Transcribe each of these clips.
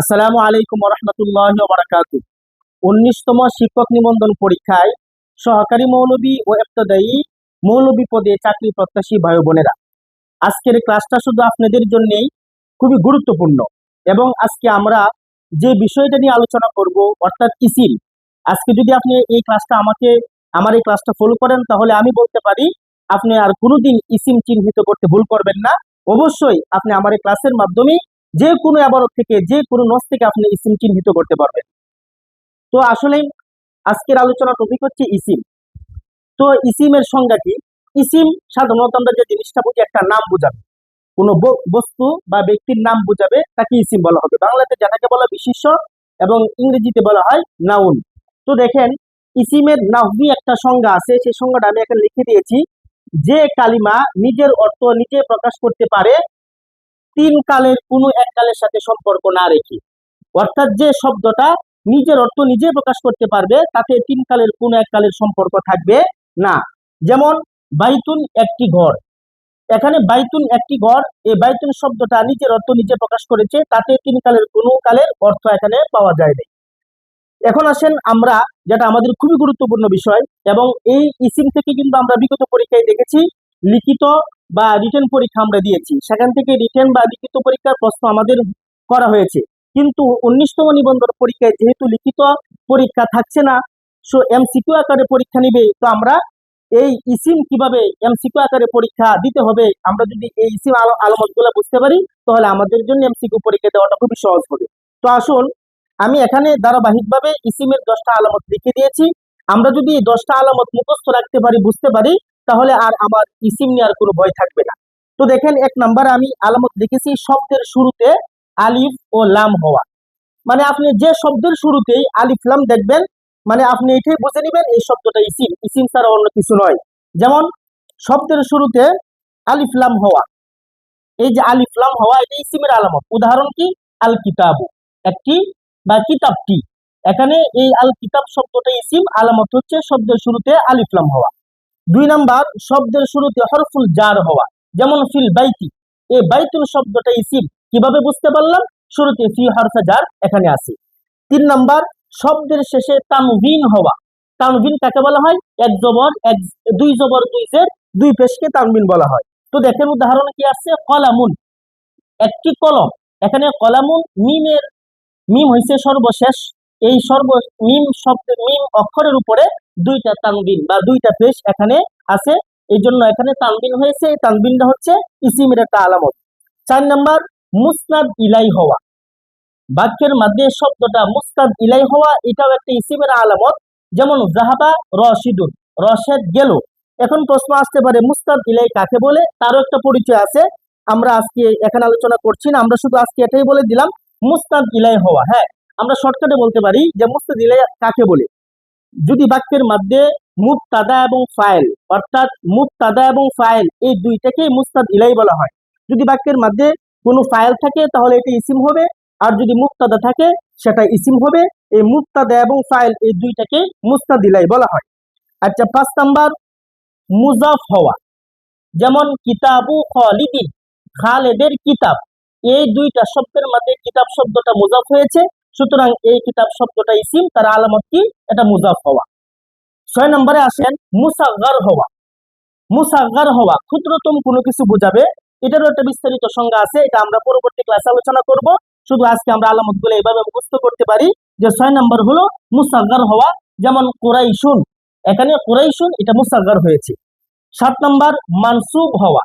আসসালামু আলাইকুম রহমতুল্লাহ বারাকাত উনিশতম শিক্ষক নিবন্ধন পরীক্ষায় সহকারী মৌলবী ও ইবতদায়ী মৌলবী পদে চাকরি প্রত্যাশী ভাই বোনেরা, আজকের ক্লাসটা শুধু আপনাদের জন্যই খুবই গুরুত্বপূর্ণ এবং আজকে আমরা যে বিষয়টা নিয়ে আলোচনা করব, অর্থাৎ ইসিম আজকে যদি আপনি এই ক্লাসটা আমাকে, আমার এই ক্লাসটা ফলো করেন, তাহলে আমি বলতে পারি আপনি আর কোনোদিন ইসিম চিহ্নিত করতে ভুল করবেন না। অবশ্যই আপনি আমার এই ক্লাসের মাধ্যমে যে কোনো আবারত থেকে যে কোনো নস থেকে আপনি ইসিম চিহ্নিত করতে পারবেন। তো আসলে আজকের আলোচনা টপিক হচ্ছে ইসিম তো ইসিমের সংজ্ঞা কি? ইসিম সাধারণত আমরা যে জিনিসটা বুঝি, একটা নাম বোঝাবে। কোনো বস্তু বা ব্যক্তির নাম বোঝাবে, তাকে ইসিম বলা হবে। বাংলাতে যেটাকে বলা বিশেষ্য এবং ইংরেজিতে বলা হয় নাউন তো দেখেন ইসিমের নাহবি একটা সংজ্ঞা আছে, সেই সংজ্ঞাটা আমি এখানে লিখে দিয়েছি। যে কালিমা নিজের অর্থ নিজে প্রকাশ করতে পারে তিন কালের কোনো এক কালের সাথে সম্পর্ক না রেখে। অর্থাৎ যে শব্দটা নিজের অর্থ নিজে প্রকাশ করতে পারবে, তাতে তিন কালের কোনো এক কালের সম্পর্ক থাকবে না। যেমন, বাইতুন একটি ঘর। এখানে বাইতুন একটি ঘর, এই বাইতুন শব্দটা নিজের অর্থ নিজে প্রকাশ করেছে, তাতে তিন কালের কোনো কালের অর্থ এখানে পাওয়া যায় না এখন আসেন আমরা, যেটা আমাদের খুবই গুরুত্বপূর্ণ বিষয়, এবং এই ইসিম থেকে কিন্তু আমরা বিগত পরীক্ষায় দেখেছি, লিখিত বা রিটার্ন পরীক্ষা আমরা দিয়েছি। সেখান থেকে রিটার্ন বা লিখিত পরীক্ষার প্রশ্ন আমাদের করা হয়েছে। কিন্তু উনিশতম নিবন্ধন পরীক্ষায় যেহেতু লিখিত পরীক্ষা থাকছে না সো এমসিকিউ আকারে পরীক্ষা নিবে, তো আমরা এই ইসিম কীভাবে এমসিকিউ আকারে পরীক্ষা দিতে হবে, আমরা যদি এই ইসিম আলামতগুলো বুঝতে পারি, তাহলে আমাদের জন্য এমসিকিউ পরীক্ষা দেওয়াটা খুবই সহজ হবে। তো আসুন, আমি এখানে ধারাবাহিকভাবে ইসিমের দশটা আলামত লিখে দিয়েছি। আমরা যদি এই দশটা আলামত মুখস্থ রাখতে পারি, বুঝতে পারি তাহলে আর আমার ইসিম নেওয়ার কোনো ভয় থাকবে না। তো দেখেন, এক নাম্বার আমি আলামত দেখেছি শব্দের শুরুতে আলিফ ও লাম হওয়া। মানে আপনি যে শব্দের শুরুতেই আলিফ, লাম দেখবেন মানে আপনি এটাই বুঝে নেবেন, এই শব্দটা ইসিম। ইসিম ছাড়া অন্য কিছু নয়। যেমন, শব্দের শুরুতে আলিফ, লাম হওয়া। এই যে আলিফ, লাম হওয়া, এটা ইসিমের আলামত। উদাহরণ কি? আল কিতাবু একটি বা কিতাবটি। এখানে এই আল কিতাব শব্দটা ইসিম, আলামত হচ্ছে শব্দের শুরুতে আলিফ, লাম হওয়া। দুই নাম্বার শব্দের শুরুতে হরফুল জার হওয়া, যেমন ফিল বাইতি এই বাইতুল শব্দটা ইসিম কীভাবে বুঝতে পারলাম? শুরুতে ফি হরফে জার এখানে আছে। তিন নাম্বার শব্দের শেষে তানভিন হওয়া। তানভিন কাকে বলা হয়? এক জবর, এক, দুই জবর, দুই জের, দুই পেশকে তানভিন বলা হয়। তো দেখেন উদাহরণ কি আসছে কলামুন। একটি কলম। এখানে কলামুন মিমের, মিম হইছে সর্বশেষ। এই সর্ব, মিম শব্দ মিম অক্ষরের উপরে দুইটা তানবিন বা দুইটা পেশ এখানে আছে। এই জন্য এখানে তানবিন হয়েছে। এই তানবিনটা হচ্ছে ইসিমের একটা আলামত। চার নাম্বার, মুসনাদ ইলাই হওয়া। বাক্যের মধ্যে শব্দটা মুস্তাদ ইলাই হওয়া, এটাও একটা ইসিমের আলামত। যেমন জাহাবা রশিদুন, রশেদ গেল। এখন প্রশ্ন আসতে পারে মুস্তাদ ইলাই কাকে বলে? তারও একটা পরিচয় আছে। আমরা আজকে এখানে আলোচনা করছি না, আমরা শুধু আজকে এটাই বলে দিলাম মুস্তাদ ইলাই হওয়া। হ্যাঁ আমরা শর্টকাটে বলতে পারি যে মুস্তাদ ইলাই কাকে বলে? যদি বাক্যের মধ্যে মুক্তাদা এবং ফাইল, অর্থাৎ মুক্তাদা এবং ফাইল এই দুইটাকেই মুস্তাদ ইলাই বলা হয়। যদি বাক্যের মধ্যে কোনো ফাইল থাকে, তাহলে এটা ইসিম হবে। আর যদি মুক্তাদা থাকে, সেটা ইসিম হবে। এই মুক্তাদা এবং ফাইল এই দুইটাকে মুস্তাদ ইলাই বলা হয়। আচ্ছা পাঁচ নাম্বার, মুজাফ হওয়া। যেমন, কিতাবু খালিদিন, খালেদের কিতাব। এই দুইটা শব্দের মধ্যে কিতাব শব্দটা মুজাফ হয়েছে। সুতরাং এই কিতাব শব্দটা ইসিম তার আলামত কি? এটা মুজাফ হওয়া। ছয় নম্বরে আসেন মুসাগার হওয়া। মুসাগার হওয়া, ক্ষুদ্রতম কোনো কিছু বোঝাবে? এটারও একটা বিস্তারিত সংজ্ঞা আছে, এটা আমরা পরবর্তী ক্লাসে আলোচনা করব। শুধু আজকে আমরা আলামতগুলো এইভাবে মুখস্থ করতে পারি যে ছয় নম্বর হলো মুসাগার হওয়া, যেমন কোরাইশুন। এখানে কোরাইশুন, এটা মুসাগার হয়েছে। সাত নম্বর, মানসুব হওয়া।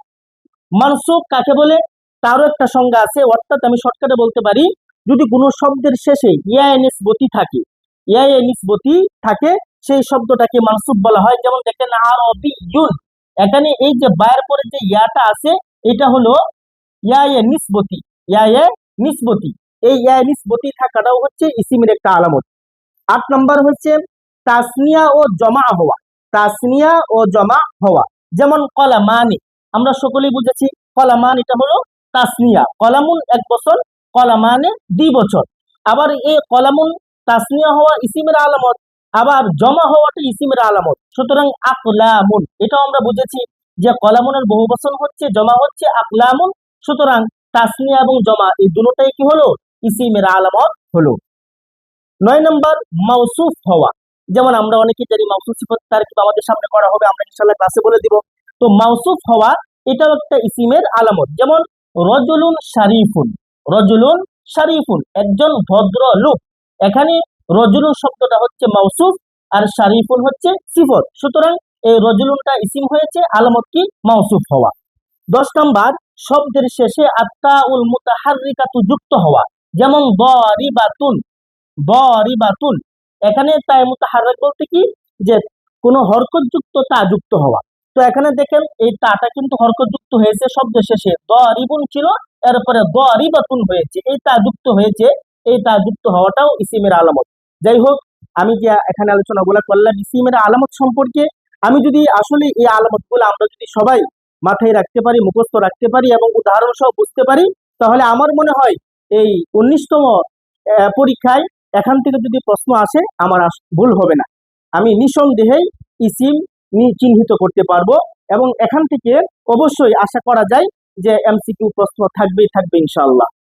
মানসুব কাকে বলে? তারও একটা সংজ্ঞা আছে, অর্থাৎ আমি শর্টকাটে বলতে পারি যদি কোনো শব্দের শেষে ইয়াএনএস বতি থাকে ইয়াএনএস বতি থাকে, সেই শব্দটাকে মানসুব বলা হয়। যেমন দেখেন আর ইউন এখানে এই যে বায়ের পরে যে ইয়াটা আছে, এটা হলো ইয়ায়ে নিসবতি ইয়ায়ে নিসবতি। এই ইয়ায়ে নিসবতি থাকাটাও হচ্ছে ইসিমের একটা আলামত। আট নম্বর হচ্ছে, তাসনিয়া ও জমা হওয়া, তাসনিয়া ও জমা হওয়া। যেমন কলামানি, আমরা সকলেই বুঝেছি কলামান এটা হলো তাসনিয়া। কলামুন এক বছর কলামানে দুই বছর। আবার এই কলামুন তাসনিয়া হওয়া ইসিমের আলামত, আবার জমা হওয়াটা ইসিমের আলামত। সুতরাং আকলামুন, এটাও আমরা বুঝেছি যে কলামুনের বহু বচন হচ্ছে, জমা হচ্ছে আকলামুন। সুতরাং তাসনিয়া এবং জমা এই দুটোটাই কি হলো? ইসিমের আলামত হলো। নয় নম্বর, মাউসুফ হওয়া। যেমন আমরা অনেকে জানি মাউসুফ সিফত তারকিব আমাদের সামনে করা হবে, আমরা ইনশাআল্লাহ ক্লাসে বলে দিব। তো মাউসুফ হওয়া, এটাও একটা ইসিমের আলামত। যেমন, রজুলুন শারিফুন। রজুলুন শারিফুন, একজন ভদ্র লোক। এখানে রজুলুন শব্দটা হচ্ছে মাউসুফ আর শারিফুন হচ্ছে সিফত। সুতরাং এই রজুলুনটা ইসিম হয়েছে, আলামত কি? মাউসুফ হওয়া। দশ নম্বর, শব্দের শেষে আত্মা উল মুতাহারিকাতু যুক্ত হওয়া। যেমন দরিবাতুন দরিবাতুন। এখানে তাই মুতাহাররাক বলতে কি? যে কোনো হরকতযুক্ত তা যুক্ত হওয়া। তো এখানে দেখেন, এই তাটা কিন্তু হরকতযুক্ত হয়েছে শব্দ শেষে দরিবুন ছিল, এরপরে দরিবাতুন হয়েছে। এই তা যুক্ত হয়েছে, এই তা যুক্ত হওয়াটাও ইসিমের আলামত। যাই হোক, আমি যে এখানে আলোচনাগুলো করলাম ইসিমের আলামত সম্পর্কে, আমি যদি আসলে এই আলামত আলামতগুলো আমরা যদি সবাই মাথায় রাখতে পারি, মুখস্থ রাখতে পারি এবং উদাহরণ সহ বুঝতে পারি, তাহলে আমার মনে হয় এই উনিশতম পরীক্ষায় এখান থেকে যদি প্রশ্ন আসে, আমার ভুল হবে না। আমি নিঃসন্দেহেই ইসিম চিহ্নিত করতে পারব এবং এখান থেকে অবশ্যই আশা করা যায় যে এমসিকিউ প্রশ্ন থাকবেই থাকবে ইনশাআল্লাহ।